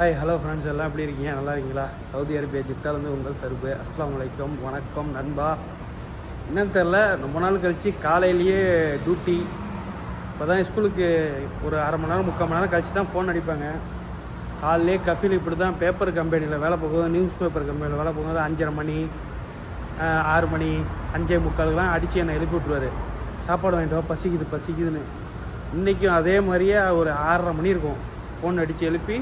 Hi hello friends எல்லாம் எப்படி இருக்கீங்க? நல்லா இருக்கீங்களா? சவுதி அரேபியா ஜித்தாலேருந்து உங்கள் சருப்பு. அஸ்லாம் வலைக்கம் வணக்கம் நண்பா. என்னன்னு தெரில ரொம்ப நாள் கழித்து காலையிலேயே டியூட்டி இப்போ தான் ஸ்கூலுக்கு ஒரு அரை மணி நேரம் முக்கால் மணி நேரம் கழிச்சு தான் ஃபோன் அடிப்பாங்க. காலையிலே கஃபீல் இப்படி தான் பேப்பர் கம்பெனியில் வேலை போகும்போது நியூஸ் பேப்பர் கம்பெனியில் வேலை போகும்போது அஞ்சரை மணி ஆறு மணி அஞ்சே முக்காலுக்குலாம் அடித்து என்னை எழுப்பி விட்ருவாரு சாப்பாடு வாங்கிட்டு வா பசிக்குது பசிக்குதுன்னு. இன்றைக்கும் அதே மாதிரியே ஒரு ஆறரை மணி இருக்கும். ஃபோன் அடித்து எழுப்பி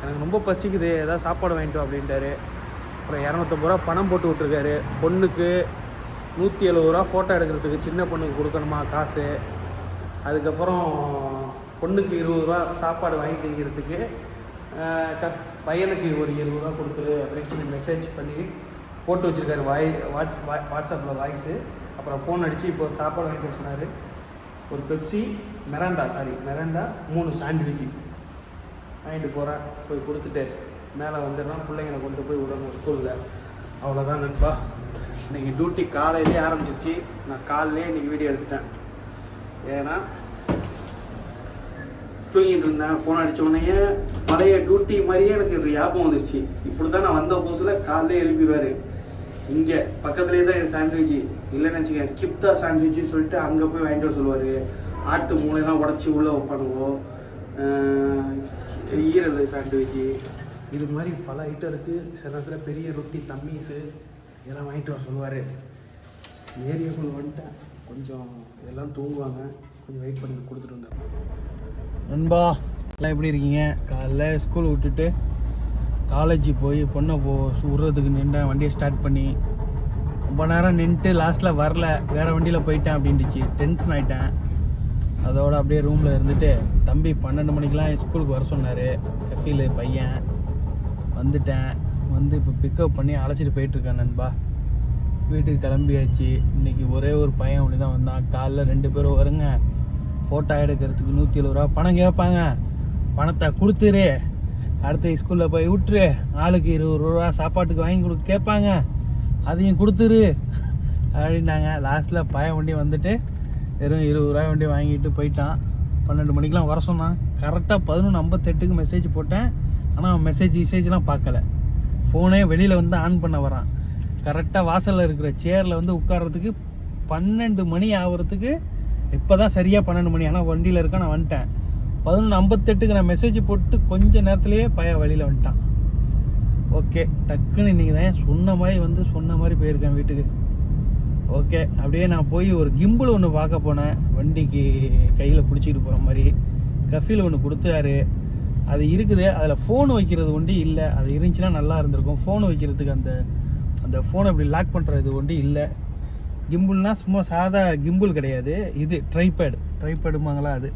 எனக்கு ரொம்ப பசிக்குது ஏதாவது சாப்பாடு வாங்கிட்டு அப்படின்ட்டாரு. அப்புறம் இரநூத்தம்பது ரூபா பணம் போட்டு விட்ருக்காரு பொண்ணுக்கு நூற்றி எழுபது ரூபா ஃபோட்டோ எடுக்கிறதுக்கு சின்ன பொண்ணுக்கு கொடுக்கணுமா காசு? அதுக்கப்புறம் பொண்ணுக்கு இருபது ரூபா சாப்பாடு வாங்கி திங்கிறதுக்கு பையனுக்கு ஒரு இருபது ரூபா கொடுத்துரு அப்படின்னு சொல்லி மெசேஜ் பண்ணி போட்டு வச்சுருக்காரு. வாய் வாட்ஸ் வாட்ஸ்அப்பில் வாய்ஸு அப்புறம் ஃபோன் அடித்து இப்போ சாப்பாடு வாங்கிட்டு சொன்னார். ஒரு பெப்சி மெராண்டா சாரி மெராண்டா மூணு சாண்ட்விட்ச் வாங்கிட்டு போகிறேன் போய் கொடுத்துட்டு மேலே வந்துடுறேன். பிள்ளைங்களை கொண்டு போய் விடணும் ஸ்கூலில் அவ்வளோதான் நண்பா. இன்றைக்கி டியூட்டி காலையிலே ஆரம்பிச்சிருச்சு. நான் காலையிலே இன்றைக்கி வீடியோ எடுத்துட்டேன். ஏன்னா தூங்கிட்டு இருந்தேன். ஃபோன் அடிச்ச உடனே பழைய டியூட்டி மாதிரியே எனக்கு இது ஞாபகம் வந்துருச்சு. இப்படி தான் நான் வந்த புதுசில் காலையிலே எழுப்பிடுவார். இங்கே பக்கத்துலேயே தான் என் சாண்ட்விட்ச் இல்லைன்னு வச்சுக்கேன் கிப்தா சாண்ட்விட்ச்னு சொல்லிட்டு அங்கே போய் வாங்கிட்டு வர சொல்லுவார். ஆட்டு மூளைலாம் உடச்சி உள்ளே பண்ணுவோம். ஈரல் சாண்ட்விட்ச் இது மாதிரி பல ஐட்டம் இருக்குது சில இடத்துல பெரிய ரொட்டி தம்மீஸு இதெல்லாம் வாங்கிட்டு வர சொல்லுவார். ஏரியாக்குள்ள வந்துட்டேன். கொஞ்சம் எல்லாம் தூங்குவாங்க. கொஞ்சம் வெயிட் பண்ணி கொடுத்துட்டு வந்தேன். நண்பா எல்லாம் எப்படி இருக்கீங்க? காலைல ஸ்கூல் விட்டுட்டு காலேஜ் போய் பொண்ணை போ விட்றதுக்கு நின்றேன். வண்டியை ஸ்டார்ட் பண்ணி ரொம்ப நேரம் நின்றுட்டு லாஸ்ட்டில் வரல. வேறு வண்டியில் போயிட்டேன் அப்படின்ட்டுச்சு டென்ஷன் ஆகிட்டேன் அதோட அப்படியே ரூமில் இருந்துட்டு தம்பி பன்னெண்டு மணிக்கெலாம் ஸ்கூலுக்கு வர சொன்னார். கஃபீல் பையன். வந்துட்டேன். வந்து இப்போ பிக்கப் பண்ணி அழைச்சிட்டு போயிட்டுருக்கேன் நண்பா. வீட்டுக்கு கிளம்பியாச்சு. இன்னைக்கு ஒரே ஒரு பையன் அப்படி தான் வந்தான். காலைல ரெண்டு பேரும் வருங்க. ஃபோட்டோ எடுக்கிறதுக்கு நூற்றி எழுபது ரூபா பணம் கேட்பாங்க. பணத்தை கொடுத்துரு. அடுத்த ஸ்கூலில் போய் விட்டுரு. ஆளுக்கு இருபது ரூபா சாப்பாட்டுக்கு வாங்கி கொடுக்க கேட்பாங்க. அதையும் கொடுத்துரு. அப்படின்னாங்க. லாஸ்ட்டில் பையன் வண்டி வந்துட்டு வெறும் இருபது ரூபாய் வண்டி வாங்கிட்டு போயிட்டான். பன்னெண்டு மணிக்கெலாம் வர சொன்னான். கரெக்டாக பதினொன்று ஐம்பத்தெட்டுக்கு மெசேஜ் போட்டேன். ஆனால் மெசேஜ் மெசேஜ்லாம் பார்க்கல. ஃபோனே வெளியில் வந்து ஆன் பண்ண வரான். கரெக்டாக வாசலில் இருக்கிற சேரில் வந்து உட்கார்றதுக்கு பன்னெண்டு மணி ஆகுறதுக்கு இப்போ தான் சரியாக பன்னெண்டு மணி. ஆனால் வண்டியில் இருக்க நான் வந்துட்டேன். பதினொன்று ஐம்பத்தெட்டுக்கு நான் மெசேஜ் போட்டு கொஞ்ச நேரத்துலேயே பையன் வழியில் வந்துட்டான். ஓகே டக்குன்னு இன்றைக்கி தான் சொன்ன மாதிரி வந்து சொன்ன மாதிரி போயிருக்கேன் வீட்டுக்கு. ஓகே அப்படியே நான் போய் ஒரு கிம்பிள் ஒன்று பார்க்க போனேன். வண்டிக்கு கையில் பிடிச்சிட்டு போகிற மாதிரி. கஃபீல் ஒன்று கொடுத்தாரு. அது இருக்குது. அதில் ஃபோன் வைக்கிறது ஒண்டி இல்லை. அது இருந்துச்சுன்னா நல்லா இருந்திருக்கும். ஃபோன் வைக்கிறதுக்கு அந்த அந்த ஃபோனை இப்படி லாக் பண்ணுறது ஒண்டி இல்லை. கிம்புல்னால் சும்மா சாதா கிம்புல் கிடையாது. இது ட்ரைபேடு ட்ரைபேடுமாங்களா அது.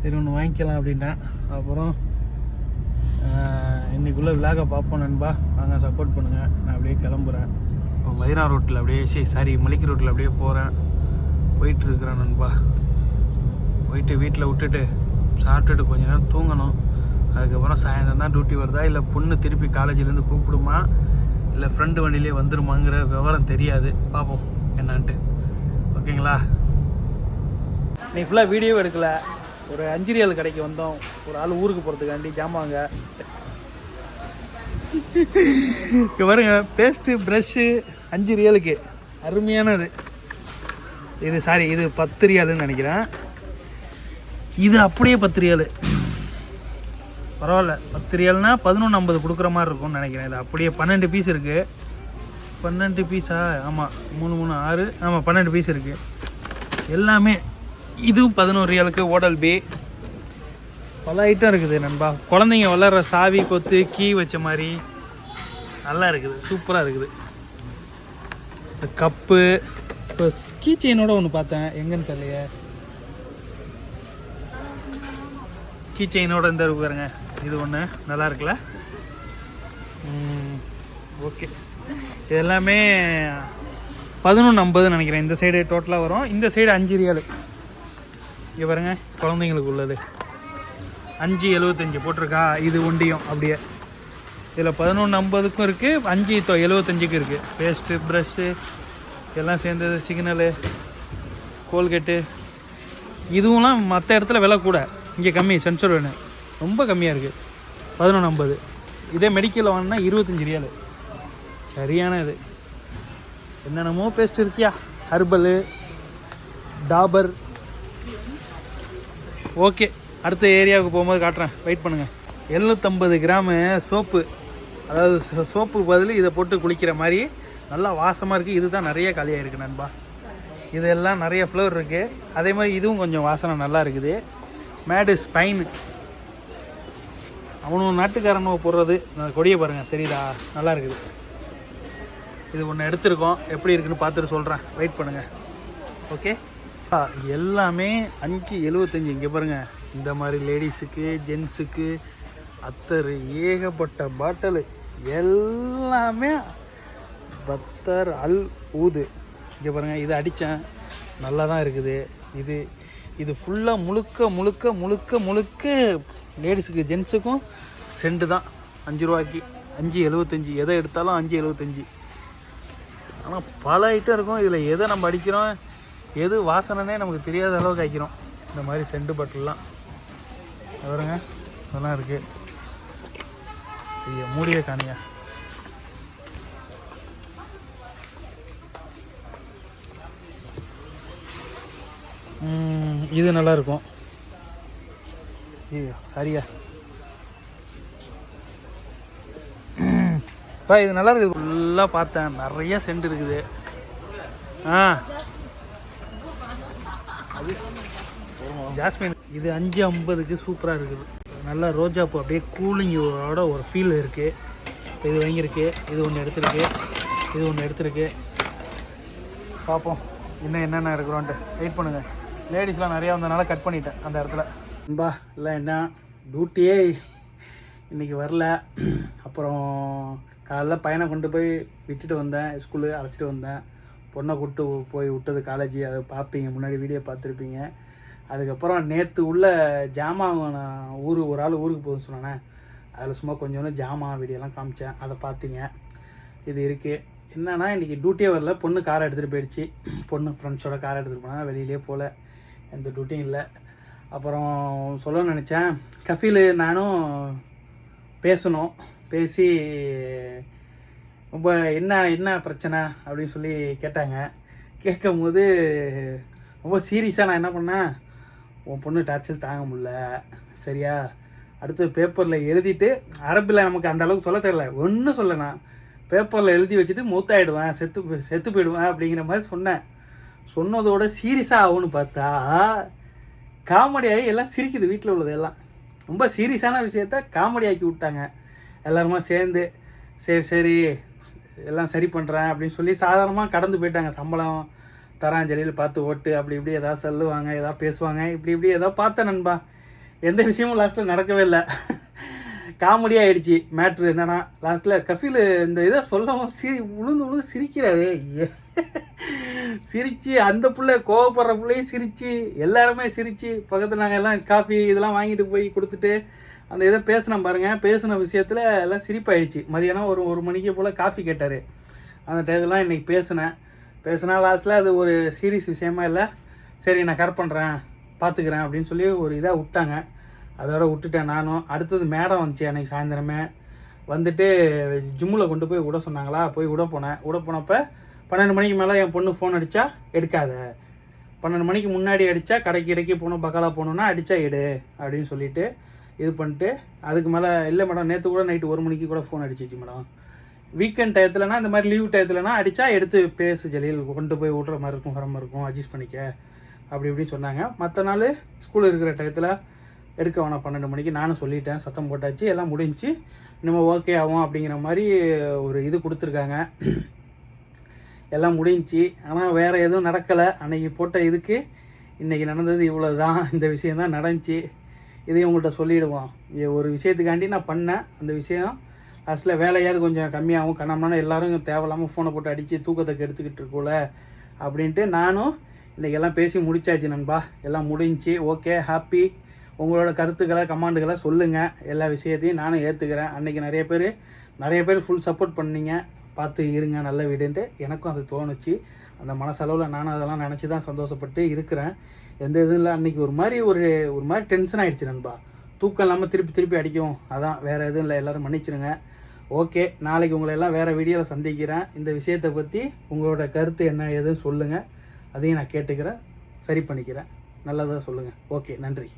சரி ஒன்று வாங்கிக்கலாம் அப்படின்னா. அப்புறம் இன்றைக்குள்ளே இன்னைக்குள்ள விலாக பார்ப்போம் நண்பா. வாங்க சப்போர்ட் பண்ணுங்கள் நான் அப்படியே கிளம்புறேன். இப்போ மதினா ரோட்டில் அப்படியே சரி சாரி மலிக்கு ரோட்டில் அப்படியே போகிறேன் போயிட்டுருக்குறேன் நண்பா. போயிட்டு வீட்டில் விட்டுட்டு சாப்பிட்டுட்டு கொஞ்ச நேரம் தூங்கணும். அதுக்கப்புறம் சாயந்தரம் தான் டியூட்டி வருதா? இல்லை பொண்ணு திருப்பி காலேஜ்லேருந்து கூப்பிடுமா? இல்லை ஃப்ரெண்டு வண்டியிலே வந்துருமாங்கிற விவரம் தெரியாது. பார்ப்போம் என்னான்ட்டு. ஓகேங்களா? நீ ஃபுல்லாக வீடியோ எடுக்கல. ஒரு அஞ்சிரியல் கடைக்கு வந்தோம். ஒரு ஆள் ஊருக்கு போகிறதுக்காண்டி ஜாமாங்க இங்கே பாருங்க பேஸ்ட்டு ப்ரஷ்ஷு அஞ்சு ரியலுக்கு. அருமையானது. இது சாரி இது பத்து ரியாலுன்னு நினைக்கிறேன். இது அப்படியே பத்து ரியாலு. பரவாயில்ல. பத்து ரியால்னா பதினொன்று ஐம்பது கொடுக்குற மாதிரி இருக்கும்னு நினைக்கிறேன். இது அப்படியே பன்னெண்டு பீஸ் இருக்குது பன்னெண்டு பீஸா ஆமாம் மூணு மூணு ஆறு. ஆமாம் பன்னெண்டு பீஸ் இருக்குது எல்லாமே இதுவும் பதினோரு ரியலுக்கு ஓடல் பி. பல ஐட்டம் இருக்குது நண்பா. குழந்தைங்க வளர்கிற சாவி கொத்து கீ வச்ச மாதிரி நல்லா இருக்குது. சூப்பராக இருக்குது. இந்த கப்பு இப்போ ஸ்கீ செயினோட ஒன்று பார்த்தேன். எங்கன்னு தெரியலையே. கீ செயினோட இந்த இருக்கு பாருங்க. இது ஒன்று நல்லா இருக்குல்ல? ஓகே. இது எல்லாமே பதினொன்று ஐம்பதுன்னு நினைக்கிறேன். இந்த சைடு டோட்டலாக வரும். இந்த சைடு அஞ்சு ரியாலு இங்கே பாருங்க குழந்தைங்களுக்கு உள்ளது. அஞ்சு எழுபத்தஞ்சி போட்டிருக்கா. இது ஒண்டியும் அப்படியே. இதில் பதினொன்று ஐம்பதுக்கும் இருக்குது அஞ்சு தொ எழுபத்தஞ்சுக்கும் இருக்குது பேஸ்ட்டு ப்ரஷ்ஷு எல்லாம் சேர்ந்தது சிக்னலு கோல்கேட்டு இதுவும்லாம் மற்ற இடத்துல விலை கூட. இங்கே கம்மி சென்சர் வேணும் ரொம்ப கம்மியாக இருக்குது பதினொன்று ஐம்பது. இதே மெடிக்கலில் வாங்கினா இருபத்தஞ்சி ரியாலு. சரியான இது. என்னென்னமோ பேஸ்ட் இருக்கியா? ஹர்பலு டாபர் ஓகே அடுத்த ஏரியாவுக்கு போகும்போது காட்டுறேன். வெயிட் பண்ணுங்கள் எழுநூற்றம்பது கிராமு சோப்பு. அதாவது சோ- சோப்புக்கு பதில் இதை போட்டு குளிக்கிற மாதிரி நல்லா வாசமாக இருக்குது இதுதான் நிறைய காலியாக இருக்குது நண்பா. இதெல்லாம் நிறைய ஃப்ளவர் இருக்குது அதே மாதிரி இதுவும் கொஞ்சம் வாசனை நல்லா இருக்குது. மேடு ஸ்பைன் அவனும் நாட்டுக்காரனும் போடுறது. அந்த கொடியை பாருங்கள் தெரியுதா? நல்லா இருக்குது. இது ஒன்று எடுத்திருக்கோம். எப்படி இருக்குன்னு பார்த்துட்டு சொல்கிறேன் வெயிட் பண்ணுங்கள் ஓகே எல்லாமே அஞ்சு எழுபத்தஞ்சி இங்கே பாருங்கள் இந்த மாதிரி லேடிஸுக்கு ஜென்ஸுக்கு அத்தர் ஏகப்பட்ட பாட்டிலு. எல்லாமே பத்தர் அல் ஊது. இங்கே பாருங்கள் இது அடித்தேன் நல்லா தான் இருக்குது. இது இது ஃபுல்லாக முழுக்க முழுக்க முழுக்க முழுக்க லேடிஸுக்கு ஜென்ஸுக்கும் செண்டு தான். அஞ்சு ரூபாய்க்கு. அஞ்சு எழுபத்தஞ்சி எதை எடுத்தாலும் அஞ்சு எழுபத்தஞ்சி ஆனால் பல ஐட்டம் இருக்கும். இதில் எதை நம்ம அடிக்கிறோம் எது வாசனைனே நமக்கு தெரியாத அளவுக்கு அடிக்கிறோம். இந்த மாதிரி செண்டு பட்டில்லாம் பாருங்க இதெல்லாம் இருக்குது ஐயா மூடியே காணியா. இது நல்லா இருக்கும் ஐயோ சரியா. இப்போ இது நல்லா இருக்குது ஃபுல்லாக பார்த்தேன். நிறைய சென்ட் இருக்குது. ஆ. அது ஜாஸ்மின் இது அஞ்சு ஐம்பதுக்கு சூப்பராக இருக்குது. நல்லா ரோஜா பூ அப்படியே கூலிங்கோட ஒரு ஃபீல் இருக்குது இது வாங்கியிருக்கு இது ஒன்று எடுத்திருக்கு இது ஒன்று எடுத்திருக்கு. பார்ப்போம் இன்னும் என்னென்ன இருக்கிறோன்ட்டு. வெயிட் பண்ணுங்கள் லேடிஸ்லாம் நிறையா வந்தனால கட் பண்ணிட்டேன் அந்த இடத்துல. அன்பா இல்லை என்ன? டியூட்டியே இன்றைக்கி வரல. அப்புறம் காலைல பையனை கொண்டு போய் விட்டுட்டு வந்தேன். ஸ்கூலு அழைச்சிட்டு வந்தேன். பொண்ணை கூப்பிட்டு போய் விட்டது காலேஜ் அதை பார்ப்பீங்க. முன்னாடி வீடியோ பார்த்துருப்பீங்க. அதுக்கப்புறம் நேற்று உள்ள ஜாமான் நான் ஊர் ஒரு ஆள் ஊருக்கு போகுது சொன்னானே. அதில் சும்மா கொஞ்சோண்டு ஜாமான் வீடியோலாம் காமிச்சேன். அதை பார்த்தீங்க இது இருக்குது என்னென்னா இன்றைக்கி டியூட்டியே வரல. பொண்ணு காரை எடுத்துகிட்டு போயிடுச்சு. பொண்ணு ஃப்ரெண்ட்ஸோட காரை எடுத்துகிட்டு போனால் வெளியிலே போகல எந்த டியூட்டியும் இல்லை. அப்புறம் சொல்ல நினச்சேன். கஃபீல் நானும் பேசணும். பேசி ரொம்ப என்ன என்ன பிரச்சனை? அப்படின்னு சொல்லி கேட்டாங்க. கேட்கும்போது ரொம்ப சீரியஸாக நான் என்ன பண்ணேன்? உன் பொண்ணு டார்ச்சர் தாங்க முடியல. சரியா? அடுத்து பேப்பரில் எழுதிட்டு அரபில் நமக்கு அந்த அளவுக்கு சொல்ல தெரில ஒன்றும் சொல்ல நான். பேப்பரில் எழுதி வச்சுட்டு மூத்தாயிடுவேன் செத்து செத்து போயிடுவேன் அப்படிங்கிற மாதிரி சொன்னேன். சொன்னதோட சீரியஸாக ஆகும்னு பார்த்தா காமெடியாகி எல்லாம் சிரிக்குது வீட்டில் உள்ளது எல்லாம். ரொம்ப சீரியஸான விஷயத்த காமெடி ஆக்கி விட்டாங்க. எல்லாருமா சேர்ந்து சரி சரி எல்லாம் சரி பண்ணுறேன் அப்படின்னு சொல்லி சாதாரணமாக கடந்து போயிட்டாங்க சம்பளம். தராஞ்சலியில் பார்த்து ஓட்டு அப்படி இப்படி ஏதாவது சொல்லுவாங்க ஏதாவது பேசுவாங்க இப்படி இப்படி எதாவது பார்த்தேன் நண்பா. எந்த விஷயமும் லாஸ்ட்டில் நடக்கவே இல்லை. காமெடியாக ஆயிடுச்சு. மேட்ரு என்னன்னா லாஸ்ட்டில் கஃபீல் இந்த இதை சொல்லவும் சிரி உளுந்து உளுந்து சிரிக்கிறாரு. சிரித்து சிரிச்சு அந்த பிள்ளை கோவப்படுற பிள்ளையும் சிரித்து எல்லாருமே சிரித்து பக்கத்தில் நாங்கள் எல்லாம் காஃபி இதெல்லாம் வாங்கிட்டு போய் கொடுத்துட்டு அந்த இதை பேசினோம் பாருங்கள் பேசின விஷயத்தில் எல்லாம் சிரிப்பாயிடுச்சு. மதியானம் ஒரு ஒரு மணிக்கு போல் காஃபி கேட்டார். அந்த டயத்துலாம் இன்றைக்கி பேசினேன். பேசினா லாஸ்ட்டில் அது ஒரு சீரியஸ் விஷயமா இல்லை? சரி நான் கரெக்ட் பண்ணுறேன் பார்த்துக்கிறேன் அப்படின்னு சொல்லி ஒரு இதாக விட்டாங்க. அதோட விட்டுட்டேன் நானும். அடுத்தது மேடம் வந்துச்சு அன்றைக்கி சாயந்தரமே. வந்துட்டு ஜிம்மில் கொண்டு போய் விட சொன்னாங்களா? போய் விட போனேன். விட போனப்போ பன்னெண்டு மணிக்கு மேலே என் பொண்ணு ஃபோன் அடித்தா எடுக்காத. பன்னெண்டு மணிக்கு முன்னாடி அடித்தா கடைக்கு இடைக்கு போகணும் பக்காலா போகணுன்னா அடித்தா எடு அப்படின்னு சொல்லிவிட்டு இது பண்ணிட்டு அதுக்கு மேலே இல்லை மேடம் நேற்று கூட நைட்டு ஒரு மணிக்கு கூட ஃபோன் அடிச்சிச்சு மேடம். வீக்கெண்ட் டயத்துலனா இந்த மாதிரி லீவ் டயத்துலனா அடித்தா எடுத்து பேசு ஜலீல் கொண்டு போய் விட்ற மாதிரி இருக்கும் வர மாதிரி இருக்கும் அட்ஜஸ்ட் பண்ணிக்க. அப்படி இப்படின்னு சொன்னாங்க. மற்ற நாள் ஸ்கூல் இருக்கிற டயத்தில் எடுக்க வேணாம் பன்னெண்டு மணிக்கு. நானும் சொல்லிட்டேன் சத்தம் போட்டாச்சு எல்லாம் முடிஞ்சுச்சு இனிமேல் ஓகே ஆகும் அப்படிங்கிற மாதிரி ஒரு இது கொடுத்துருக்காங்க. எல்லாம் முடிஞ்சு. ஆனால் வேறு எதுவும் நடக்கலை. அன்னைக்கு போட்ட இதுக்கு இன்றைக்கி நடந்தது இவ்வளோ தான் இந்த விஷயம் தான் நடந்துச்சு. இதையும் உங்கள்கிட்ட சொல்லிடுவோம். ஒரு விஷயத்துக்காண்டி நான் பண்ணேன். அந்த விஷயம் அசில் வேலையாவது கொஞ்சம் கம்மியாகும் கண்ணம்னா எல்லாரும் தேவையில்லாமல் ஃபோனை போட்டு அடித்து தூக்கத்தை கெடுத்துக்கிட்டு இருக்கோல அப்படின்ட்டு நானும் இன்றைக்கி எல்லாம் பேசி முடிச்சாச்சு நண்பா. எல்லாம் முடிஞ்சுச்சு ஓகே ஹாப்பி உங்களோட கருத்துக்களை கமாண்டுகளை சொல்லுங்கள் எல்லா விஷயத்தையும் நானும் ஏற்றுக்கிறேன் அன்றைக்கி நிறைய பேர் நிறைய பேர் ஃபுல் சப்போர்ட் பண்ணீங்க. பார்த்து இருங்க நல்ல வீடுன்ட்டு எனக்கும் அது தோணுச்சு. அந்த மனசளவில் நானும் அதெல்லாம் நினச்சி தான் சந்தோஷப்பட்டு இருக்கிறேன். எந்த இதுவும் இல்லை. அன்றைக்கி ஒரு மாதிரி ஒரு ஒரு மாதிரி டென்ஷன் ஆகிடுச்சு நண்பா. தூக்கம் இல்லாமல் திருப்பி திருப்பி அடிக்கும் அதான் வேறு எதுவும் இல்லை. எல்லோரும் மன்னிச்சிடுங்க ஓகே நாளைக்கு உங்களை எல்லாம் வேறு வீடியோவில் சந்திக்கிறேன். இந்த விஷயத்தை பற்றி உங்களோட கருத்து என்ன ஏதுன்னு சொல்லுங்கள் அதையும் நான் கேட்டுக்கிறேன். சரி பண்ணிக்கிறேன். நல்லதாக சொல்லுங்கள் ஓகே நன்றி.